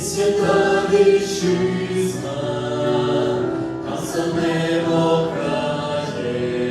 свята вітчизна, а за небо каже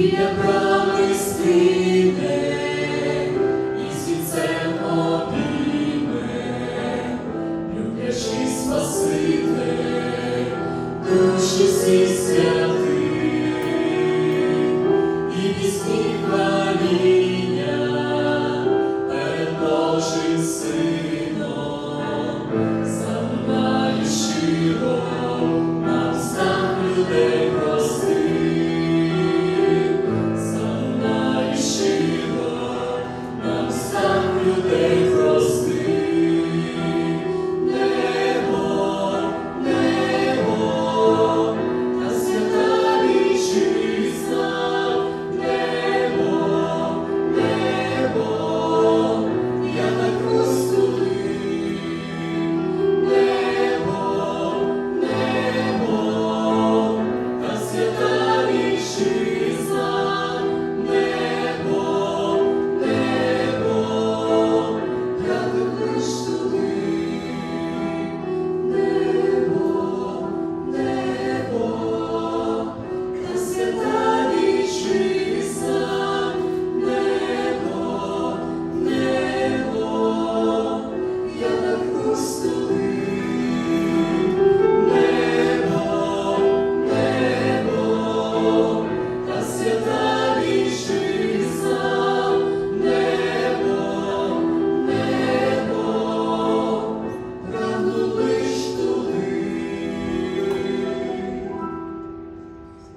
be a brother.